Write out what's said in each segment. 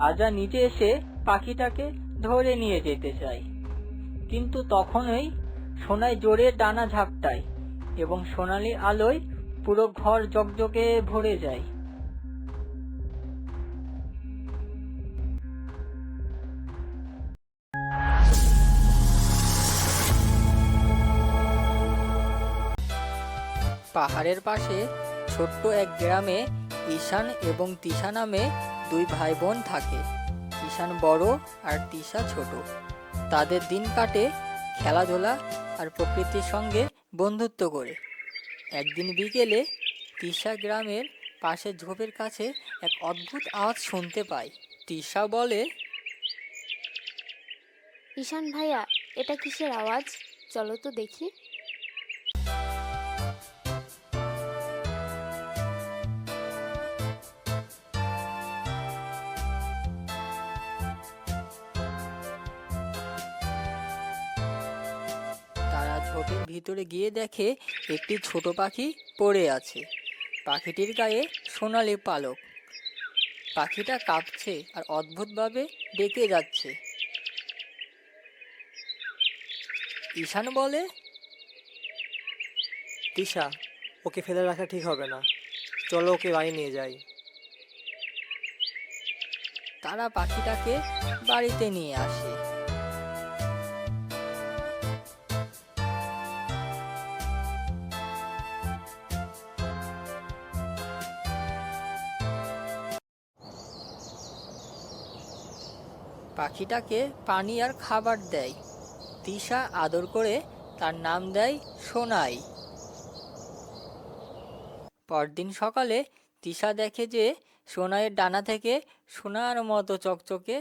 আজা নিচে এসে পাখিটাকে ধরে নিয়ে যেতে চায় কিন্তু তখনই সোনায় জোরে ডানা ঝাপটায় এবং সোনালি আলোয় পুরো ঘর জকজকে ভরে যায়। পাহাড়ের পাশে ছোট্ট এক গ্রামে ঈশান এবং তিশা নামে দুই ভাই বোন থাকে। ঈশান বড় আর তিশা ছোট। তাদের দিন কাটে খেলাধুলা আর প্রকৃতির সঙ্গে বন্ধুত্ব করে। একদিন বিকেলে তিশা গ্রামের পাশে ঝোপের কাছে এক অদ্ভুত আওয়াজ শুনতে পায়। তিশা বলে, ঈশান ভাইয়া, এটা কিসের আওয়াজ? চলো তো দেখি। ভিতরে গিয়ে দেখে একটি ছোট পাখি পড়ে আছে। পাখিটির গায়ে সোনালি পালক। পাখিটা কাঁপছে আর অদ্ভুতভাবে ডেকে যাচ্ছে। ঈশান বলে তিশা ওকে ফেলে রাখা ঠিক হবে না। চলো ওকে বাড়ি নিয়ে যাই। তারা পাখিটাকে বাড়িতে নিয়ে আসে। পাখিটাকে পানি আর খাবার দেয়। তিশা আদর করে তার নাম দেয় সোনাই। পরদিন সকালে তিশা দেখে যে সোনাইয়ের ডানা থেকে সোনার মতো চকচকে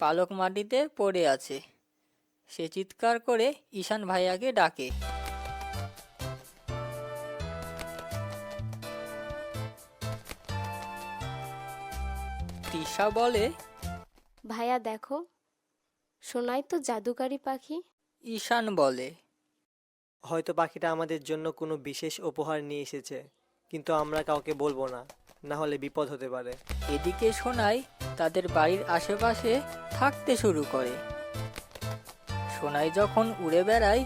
পালক মাটিতে পড়ে আছে। সে চিৎকার করে ঈশান ভাইয়াকে ডাকে। তিশা বলে ভাইয়া দেখো সোনাই তো জাদুকারি পাখি। ঈশান বলে। হয়তো পাখিটা আমাদের জন্য কোনো বিশেষ উপহার নিয়ে এসেছে কিন্তু আমরা কাউকে বলব না না হলে বিপদ হতে পারে। এদিকে সোনাই তাদের বাড়ির আশেপাশে থাকতে শুরু করে। সোনাই যখন উড়ে বেড়ায়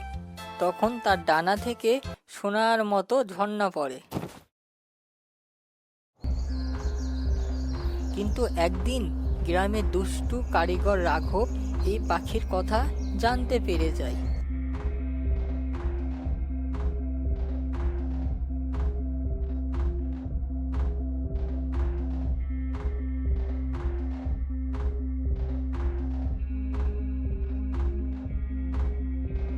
তখন তার ডানা থেকে সোনার মতো ঝর্ণা পড়ে। কিন্তু একদিন গ্রামের দুষ্টু, কারিগর, রাঘব এই পাখির কথা জানতে পেরে যায়।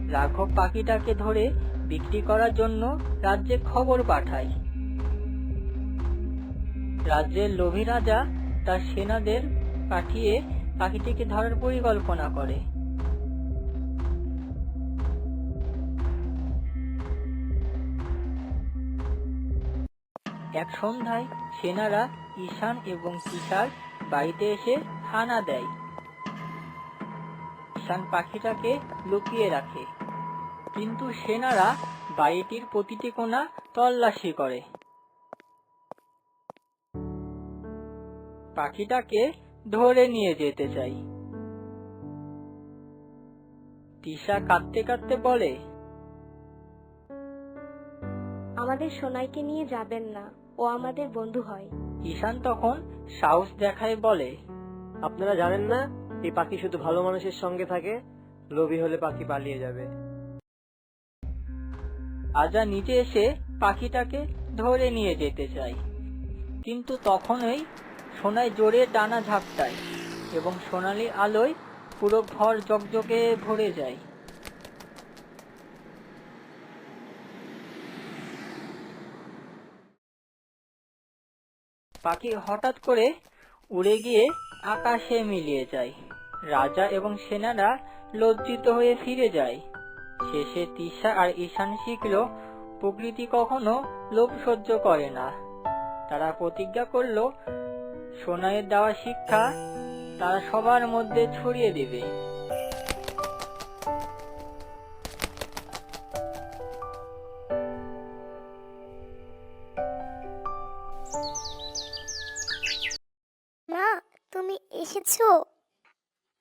রাঘব পাখিটাকে ধরে বিক্রি করার জন্য রাজ্যে খবর পাঠায়। রাজ্যের লোভী রাজা তার সেনাদের পাঠিয়ে পাখিটিকে ধরার পরিকল্পনা করে। এক সন্ধ্যায় সেনারা ঈশান এবং কিষার বাড়িতে এসে হানা দেয়। ঈশান পাখিটাকে লুকিয়ে রাখে। কিন্তু সেনারা বাড়িটির প্রতিটি কোণা তল্লাশি করে। পাখিটাকে ধরে নিয়ে যেতে চাই। তিশা কাঁদতে কাঁদতে বলে আমাদের সোনাইকে নিয়ে যাবেন না ও আমাদের বন্ধু হয়। ঈশান তখন সাহস দেখায় বলে আপনারা জানেন না এই পাখি শুধু ভালো মানুষের সঙ্গে থাকে লোভী হলে পাখি পালিয়ে যাবে। আজা নিচে এসে পাখিটাকে ধরে নিয়ে যেতে চাই কিন্তু তখনই সোনায় জোরে টানা ঝাপটায় এবং সোনালি আলোয় পুরো ঘর জকজকে ভরে যায়। পাখি হঠাৎ করে উড়ে গিয়ে আকাশে মিলিয়ে যায়। রাজা এবং সেনারা লজ্জিত হয়ে ফিরে যায়। শেষে তিশা আর ঈশান শিখল, প্রকৃতি কখনো লোভ সহ্য করে না। তারা প্রতিজ্ঞা করল সোনাইয়ের দেওয়া শিক্ষা তারা সবার মধ্যে ছড়িয়ে দেবে। মা তুমি এসেছ?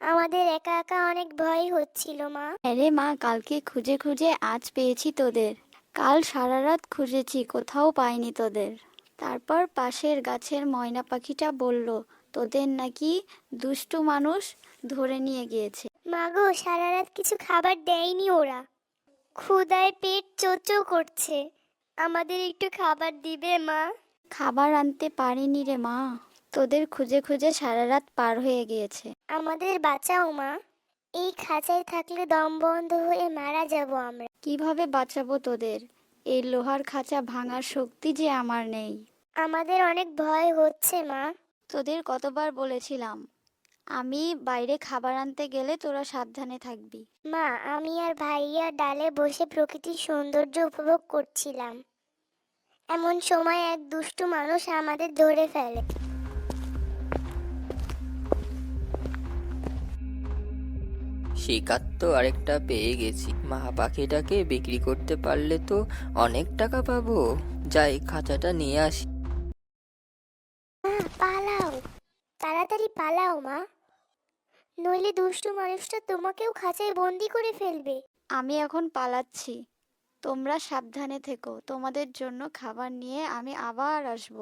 আমাদের একা একা অনেক ভয় হচ্ছিল মা। আরে মা কালকে খুঁজে খুঁজে আজ পেয়েছি তোদের। কাল সারা রাত খুঁজেছি কোথাও পাইনি তোদের। তারপর পাশের গাছের ময়না পাখিটা বলল তোদের নাকি দুষ্টু মানুষ ধরে নিয়ে গিয়েছে। মা গো সারা রাত কিছু খাবার দেয়নি ওরা। ক্ষুদায় পেট চোচো করছে। আমাদের একটু খাবার দিবে মা। খাবার আনতে পারিনি রে মা। তোদের খুঁজে খুঁজে সারা রাত পার হয়ে গিয়েছে। আমাদের বাঁচাও মা। এই খাঁচায় থাকলে দম বন্ধ হয়ে মারা যাব আমরা। কীভাবে বাঁচাবো তোদের? এই লোহার খাঁচা ভাঙার শক্তি যে আমার নেই। আমাদের অনেক ভয় হচ্ছে মা। তোদের কতবার বলেছিলাম আমি বাইরে খাবার আনতে গেলে তোরা সাবধানে থাকবি। মা আমি আর ভাইয়া ডালে বসে প্রকৃতির সৌন্দর্য উপভোগ করছিলাম। এমন সময় এক দুষ্টু মানুষ আমাদের ধরে ফেলে। শিকার তো আরেকটা পেয়ে গেছি। মা পাখিটাকে বিক্রি করতে পারলে তো অনেক টাকা পাবো। যাই খাঁচাটা নিয়ে আসি। পালাও তাড়াতাড়ি পালাও মা। নইলে দুষ্টু মানুষটা তোমাকেও খাঁচায় বন্দি করে ফেলবে। আমি এখন পালাচ্ছি। তোমরা সাবধানে থেকো তোমাদের জন্য খাবার নিয়ে আমি আবার আসব।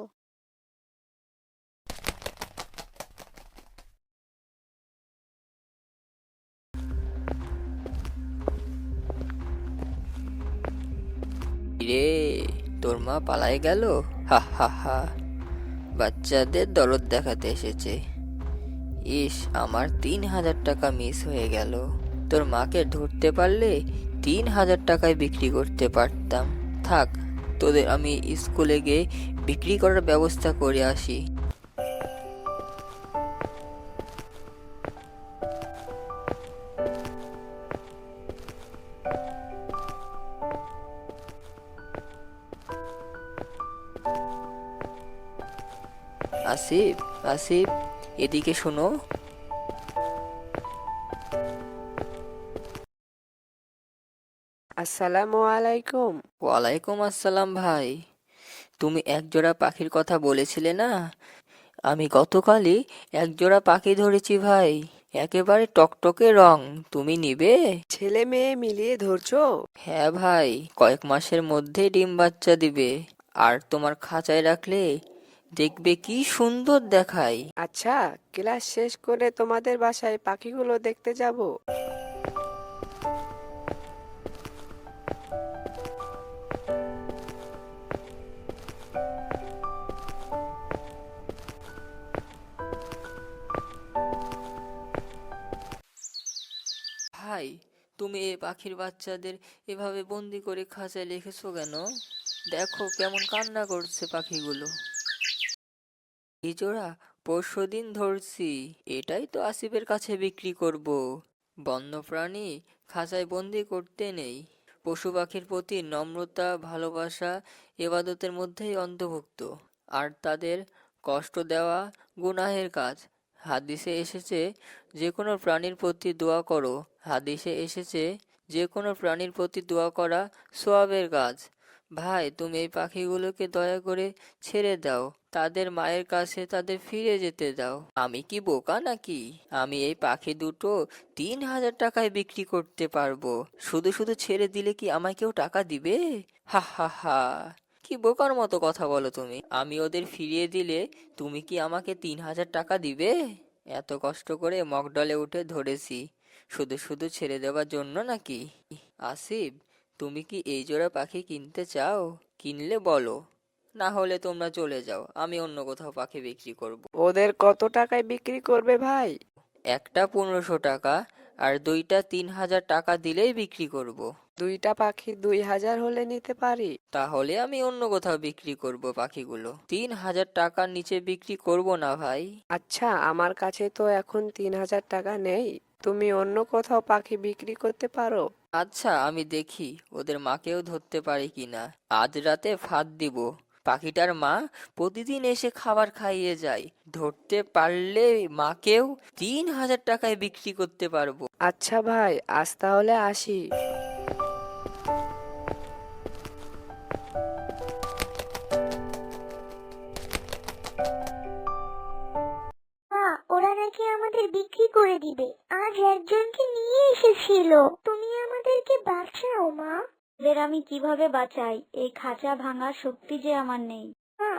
রে তোর মা পালায় গেল? হা হা হা। বাচ্চাদের দরদ দেখাতে এসেছে। ইস, আমার তিন হাজার টাকা মিস হয়ে গেল। তোর মাকে ধরতে পারলে তিন হাজার টাকায় বিক্রি করতে পারতাম। থাক, তোদের আমি স্কুলে গিয়ে বিক্রি করার ব্যবস্থা করে আসি। আসিফ আসিফ এদিকে শোনো। আসসালামু আলাইকুম। ওয়ালাইকুম আসসালাম ভাই। তুমি একজোড়া পাখির কথা বলেছিলে না? আমি গতকালই একজোড়া পাখি ধরেছি ভাই। একেবারে টকটকে রং। তুমি নিবে? ছেলে মেয়ে মিলিয়ে ধরছো? হ্যাঁ ভাই কয়েক মাসের মধ্যে ডিম বাচ্চা দিবে। আর তোমার খাঁচায় রাখলে দেখবে কি সুন্দর দেখায়। আচ্ছা ক্লাস শেষ করে তোমাদের বাসায় পাখিগুলো দেখতে যাব। ভাই তুমি এ পাখির বাচ্চাদের এভাবে বন্দি করে খাঁচায় রেখেছো কেন? দেখো কেমন কান্না করছে পাখিগুলো। এই জোড়া পরশুদিন ধরছি, এটাই তো আসিফের কাছে বিক্রি করব। বন্যপ্রাণী খাঁচায় বন্দি করতে নেই। পশু পাখির প্রতি নম্রতা, ভালোবাসা এবাদতের মধ্যেই অন্তর্ভুক্ত। আর তাদের কষ্ট দেওয়া গুনাহের কাজ। হাদিসে এসেছে যে কোনো প্রাণীর প্রতি দোয়া করো। হাদিসে এসেছে যে কোনো প্রাণীর প্রতি দোয়া করা সোয়াবের কাজ। ভাই, তুমি এই পাখিগুলোকে দয়া করে ছেড়ে দাও। তাদের মায়ের কাছে তাদের ফিরে যেতে দাও। আমি কি বোকা নাকি? আমি এই পাখি দুটো তিন হাজার টাকায় বিক্রি করতে পারব। শুধু শুধু ছেড়ে দিলে কি আমায় কেউ টাকা দিবে? হা হা হা। কি বোকার মতো কথা বলো তুমি? আমি ওদের ফিরিয়ে দিলে তুমি কি আমাকে তিন হাজার টাকা দিবে? এত কষ্ট করে মকডলে উঠে ধরেছি। শুধু শুধু ছেড়ে দেওয়ার জন্য নাকি? আসিফ তুমি কি এই জোড়া পাখি কিনতে চাও? কিনলে বলো। না হলে তোমরা চলে যাও আমি অন্য কোথাও পাখি বিক্রি করব। ওদের কত টাকায় বিক্রি করবে ভাই? একটা পনেরোশো টাকা আর দুইটা তিন হাজার টাকা দিলেই বিক্রি করব। দুইটা পাখি দুই হাজার হলে নিতে পারি? তাহলে আমি অন্য কোথাও বিক্রি করব পাখিগুলো। তিন হাজার টাকার নিচে বিক্রি করব না ভাই। আচ্ছা আমার কাছে তো এখন তিন হাজার টাকা নেই। তুমি অন্য কোথাও পাখি বিক্রি করতে পারো? আচ্ছা আমি দেখি ওদের মাকেও ধরতে পারি কিনা। আজ রাতে ফাঁদ দিব। পাখিটার মা প্রতিদিন এসে খাবার খাইয়ে যায়। ধরতে পারলে মাকেও তিন হাজার টাকায় বিক্রি করতে পারব। আচ্ছা ভাই আজ তাহলে আসি। দিবে। আজ একজনকে নিয়ে এসেছিল। তুমি আমাদেরকে বাঁচাও, মা। ওদের আমি কীভাবে বাঁচাই? এই খাঁচা ভাঙার শক্তি যে আমার নেই।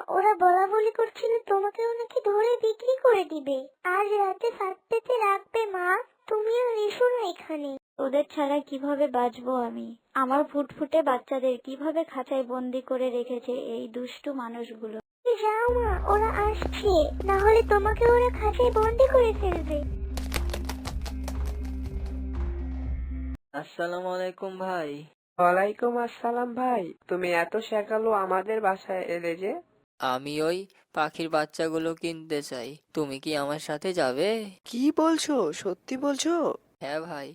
ওরা বলা বলি করছিল তোমাকেও নাকি ধরে বিক্রি করে দিবে। আজ রাতে ফাঁদ পেতে রাখবে, মা। তুমিও এসো না এখানে। ওদের ছাড়া কীভাবে বাঁচবো আমি? আমার ফুটফুটে বাচ্চাদের কীভাবে খাঁচায় বন্দি করে রেখেছে এই দুষ্টু মানুষগুলো? যাও, মা, ওরা আসছে। না হলে তোমাকে ওরা খাঁচায় বন্দি করে ফেলবে। আসসালামু আলাইকুম ভাই। ওয়ালাইকুম আসসালাম ভাই তুমি এত সকালও আমাদের বাসায় এলে যে। আমি ওই পাখির বাচ্চাগুলো কিনতে চাই তুমি কি আমার সাথে যাবে? কি বলছো? সত্যি বলছো? হ্যাঁ ভাই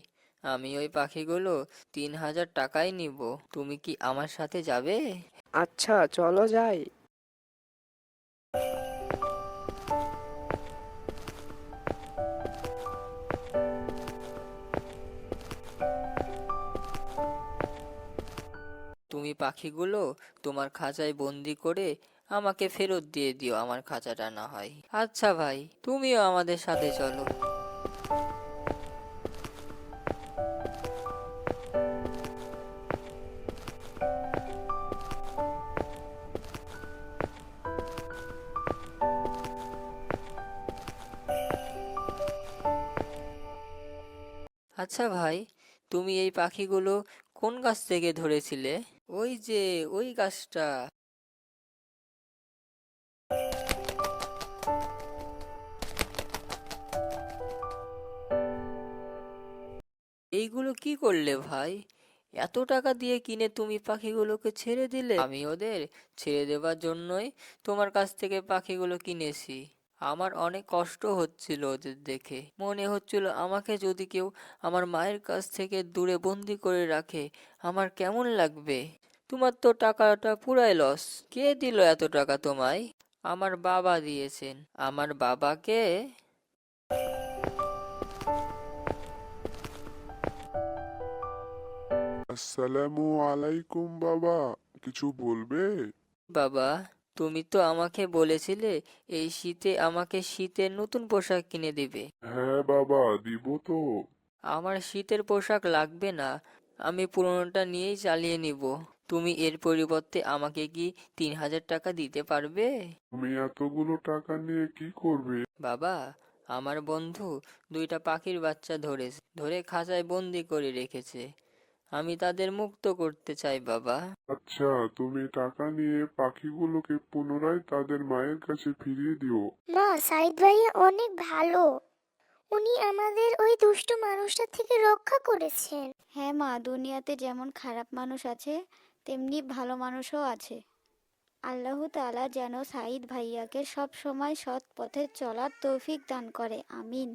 আমি ওই পাখিগুলো তিন হাজার টাকায় নিব তুমি কি আমার সাথে যাবে? আচ্ছা চলো যাই। তুমি পাখিগুলো তোমার খাঁচায় বন্দি করে আমাকে ফেরত দিয়ে দিও আমার খাঁচাটা না হয়। আচ্ছা ভাই, তুমিও আমাদের সাথে চলো। আচ্ছা ভাই, তুমি এই পাখিগুলো কোন গাছ থেকে ধরেছিলে? ওই যে, ওই গাছটা। এইগুলো কি করলে ভাই? এত টাকা দিয়ে কিনে তুমি পাখিগুলোকে ছেড়ে দিলে? আমি ওদের ছেড়ে দেওয়ার জন্যই তোমার কাছ থেকে পাখিগুলো কিনেছি। আমার অনেক কষ্ট হচ্ছিল ওদের দেখে। মনে হচ্ছিল আমাকে যদি কেউ আমার মায়ের কাছ থেকে দূরে বন্দি করে রাখে আমার কেমন লাগবে? তোমার তো টাকাটা পুরাই লস কে দিল এত টাকা তোমায়? আমার বাবা দিয়েছেন। আমার বাবাকে আসসালামু আলাইকুম বাবা কিছু বলবে? বাবা? তুমি তো আমাকে বলেছিলে এই শীতে আমাকে শীতের নতুন পোশাক কিনে দিবে। হ্যাঁ বাবা দিব তো। আমার শীতের পোশাক লাগবে না আমি পুরোনোটা নিয়েই চালিয়ে নিব। তুমি এর পরিবর্তে আমাকে কি তিন হাজার টাকা দিতে পারবে? তুমি এতগুলো টাকা নিয়ে কি করবে? বাবা আমার বন্ধু দুইটা পাখির বাচ্চা ধরেছে ধরে খাঁচায় বন্দি করে রেখেছে। আমি তাদের মুক্ত করতে চাই বাবা। আচ্ছা তুমি টাকা নিয়ে পাখিগুলোকে পুনরায় তাদের মায়ের কাছে ফিরিয়ে দিও। মা সাইদ ভাইয়া অনেক ভালো। উনি আমাদের ওই দুষ্ট মানুষটা থেকে রক্ষা করেছেন। হ্যাঁ মা দুনিয়াতে যেমন খারাপ মানুষ আছে তেমনি ভালো মানুষও আছে। আল্লাহ তাআলা যেন সাঈদ ভাইয়াকে সব সময় সৎ পথে চলার তৌফিক দান করে আমিন।